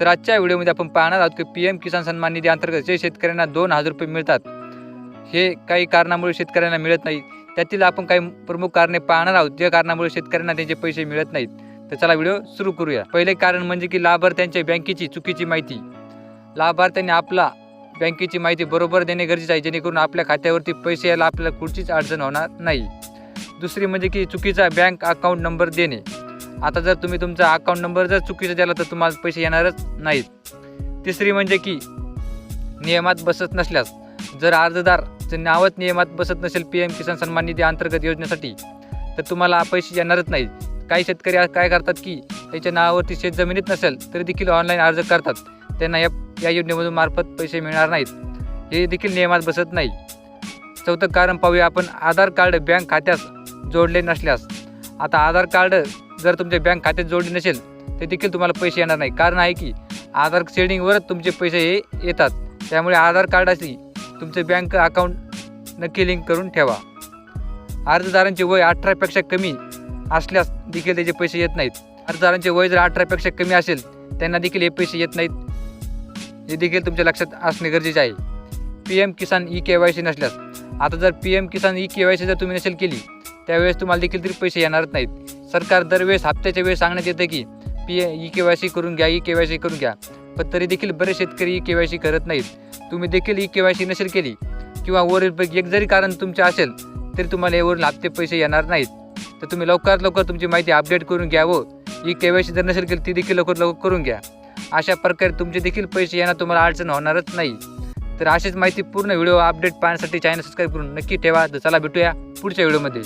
तर आजच्या व्हिडिओमध्ये आपण पाहणार आहोत की पी एम किसान सन्मान निधी अंतर्गत जे शेतकऱ्यांना दोन हजार रुपये मिळतात हे काही कारणामुळे शेतकऱ्यांना मिळत नाही त्यातील आपण काही प्रमुख कारणे पाहणार आहोत ज्या कारणामुळे शेतकऱ्यांना त्यांचे पैसे मिळत नाहीत. तर चला व्हिडिओ सुरू करूया. पहिले कारण म्हणजे की लाभार्थ्यांच्या बँकेची चुकीची माहिती. लाभार्थ्यांनी आपला बँकेची माहिती बरोबर देणे गरजेचे आहे जेणेकरून आपल्या खात्यावरती पैसे यायला आपल्याला कुठचीच अडचण होणार नाही. दुसरी म्हणजे की चुकीचा बँक अकाउंट नंबर देणे. आता जर तुम्ही तुमचा अकाउंट नंबर जर चुकीचा दिला तर तुम्हाला पैसे येणारच नाहीत. तिसरी म्हणजे की नियमात बसत नसल्यास जर अर्जदार जर नावच नियमात बसत नसेल पी एम किसान सन्मान निधी अंतर्गत योजनेसाठी तर तुम्हाला पैसे येणारच नाहीत. काही शेतकरी काय करतात की त्याच्या नावावरती शेत जमिनीत नसेल तरी देखील ऑनलाईन अर्ज करतात. त्यांना या या योजनेमधून मार्फत पैसे मिळणार नाहीत. हे देखील नियमात बसत नाही. चौथं कारण पाहूया आपण आधार कार्ड बँक खात्यास जोडले नसल्यास. आता आधार कार्ड जर तुमच्या बँक खात्यात जोडले नसेल तर देखील तुम्हाला पैसे येणार नाही. कारण आहे की आधार शेडिंगवरच तुमचे पैसे हे येतात. त्यामुळे आधार कार्डाशी तुमचे बँक अकाउंट नक्की लिंक करून ठेवा. अर्जदारांचे वय अठरापेक्षा कमी असल्यास देखील त्याचे पैसे येत नाहीत. अर्जदारांचे वय जर अठरापेक्षा कमी असेल त्यांना देखील हे पैसे येत नाहीत. हे देखील तुमच्या लक्षात असणे गरजेचे आहे. P M Kisan E K Y C नसल्यास. आता जर P M Kisan E K Y C जर तुम्ही नसेल केली त्यावेळेस तुम्हाला देखील तरी पैसे येणारच नाहीत. सरकार दरवेळेस हप्त्याच्या वेळेस सांगण्यात येतं की P E K Y C करून घ्या ई के वाय सी करून घ्या. पण तरी देखील बरेच शेतकरी ई के वाय सी करत नाहीत. तुम्ही देखील ई के वाय सी नसेल केली किंवा वरील एक जरी कारण तुमचे असेल तरी तुम्हाला यावरून हप्ते पैसे येणार नाहीत. तर तुम्ही लवकरात लवकर तुमची माहिती अपडेट करून घ्या व ई के वाय सी जर नसेल केली ती देखील लवकर लवकर करून घ्या. अशा प्रकारे तुमचे देखील पैसे येणार तुम्हाला अडचण होणारच नाही. तर अशीच माहिती पूर्ण व्हिडिओ अपडेट पाहण्यासाठी चॅनल सबस्क्राईब करून नक्की ठेवा. तर चला भेटूया पुढच्या व्हिडिओमध्ये.